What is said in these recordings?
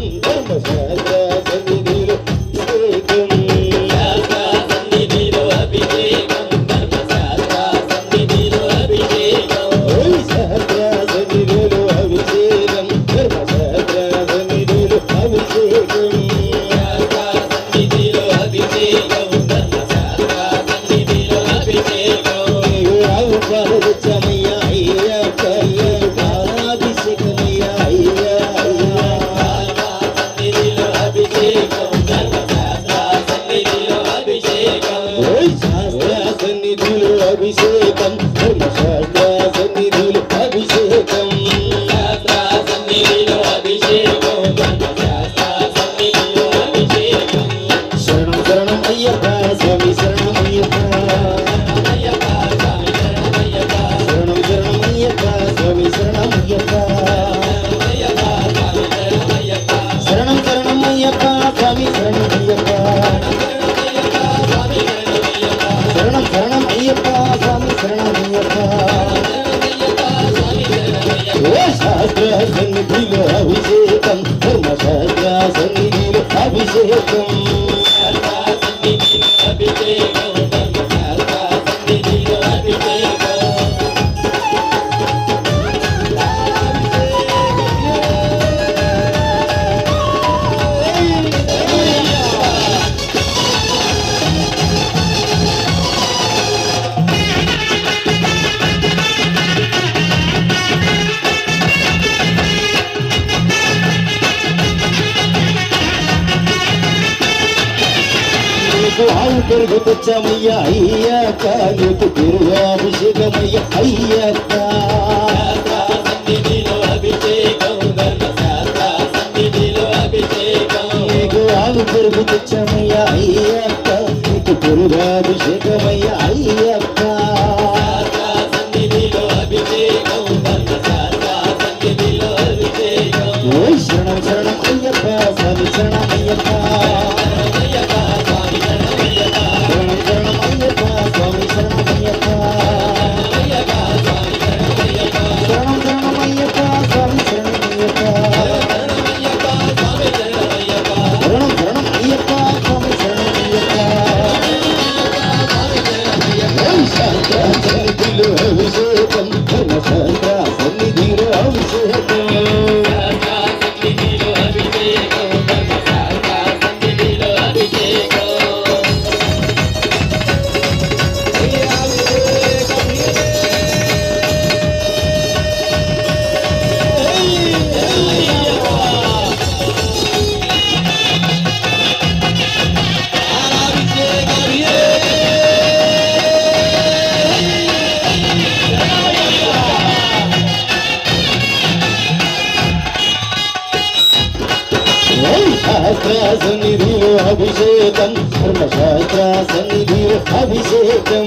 Vamos a నీకు పెరుగు తెచ్చామయ్యా అయ్యాక నీకు పెరుగు అభిషేకమయ్యా అయ్యాక పెరుగు తెచ్చామయ్యా అయ్యాక నీకు పెరుగు అభిషేకమయ్యా అభిషేకం ధర్మశాస్త్ర సన్నిధి అభిషేకం.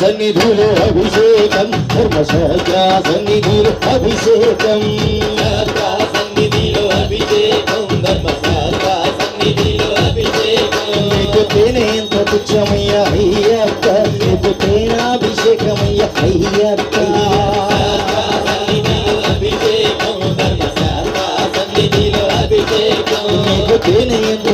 సన్నిధిలో అభిషేకం ధర్మశాఖ సన్నిధిలో అభిషేకం. సన్నిధిలో అభిషేకం ధర్మశాఖ సన్నిధిలో అభిషేకం లేకపోతేనే ఎంత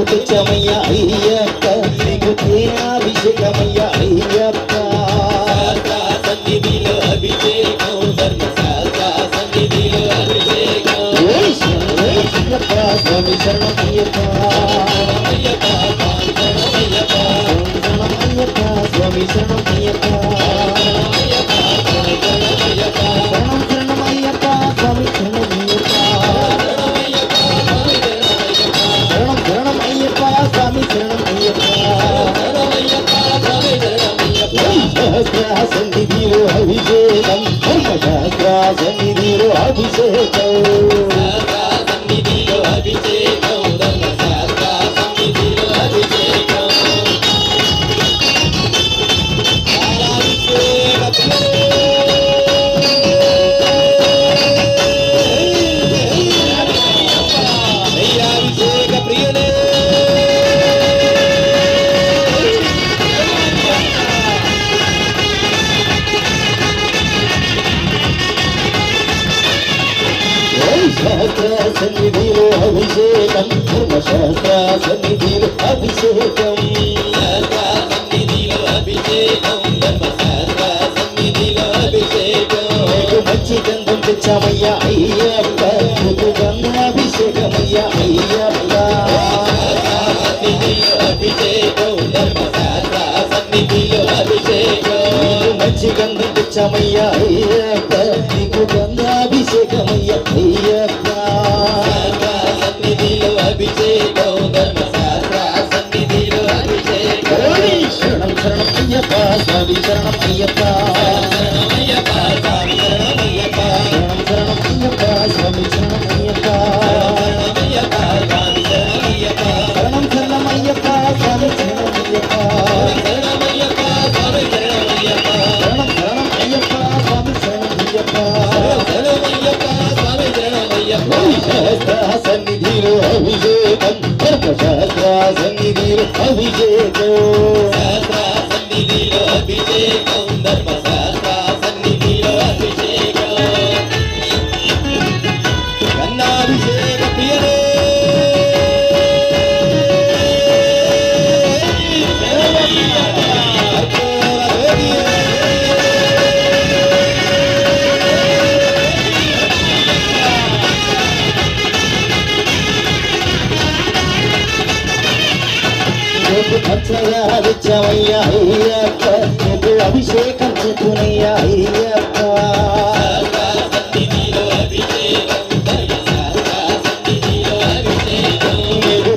వచ్చావయ్యా అయ్యప్ప. మృతుగంధ అభిషేకమయ్య అయ్యప్ప. మంచి గంగ తెచ్చామయ్యా అయ్య సన్నిధిలో అభిషేకం సన్నిధిలో అభిషేకం పచ్చగా హరిచవయ్యా అయ్యప్ప ఎప్పుడు అభిషేకం చేతునయ్యా అయ్యప్ప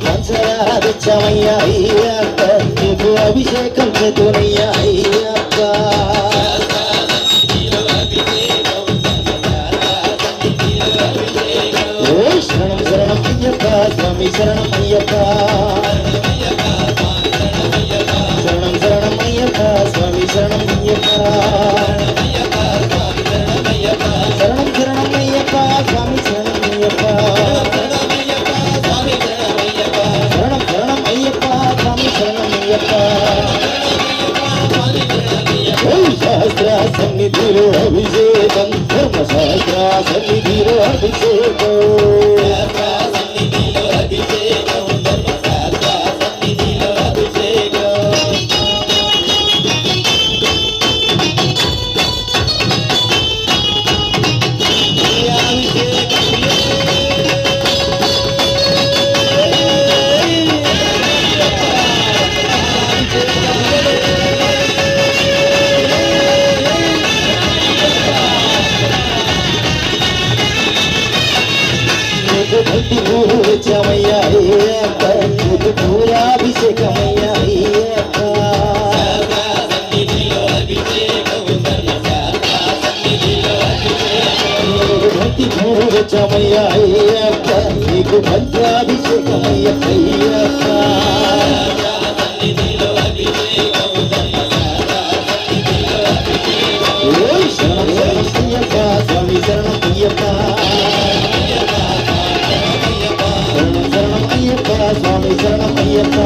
పచ్చగా హరిచవయ్యా అయ్యప్ప ఎప్పుడు అభిషేకం చేతునయ్యా అయ్యప్ప శరణం శరణం అయ్యప్ప స్వామి శరణం Oh, అభిషేకమయ్యా అయ్యప్ప నీకు భద్రాభిషేకమయ్య అయ్యప్ప స్వామి శరణం అయ్యప్ప శరణం శరణం అయ్యప్ప స్వామి శరణం అయ్యప్ప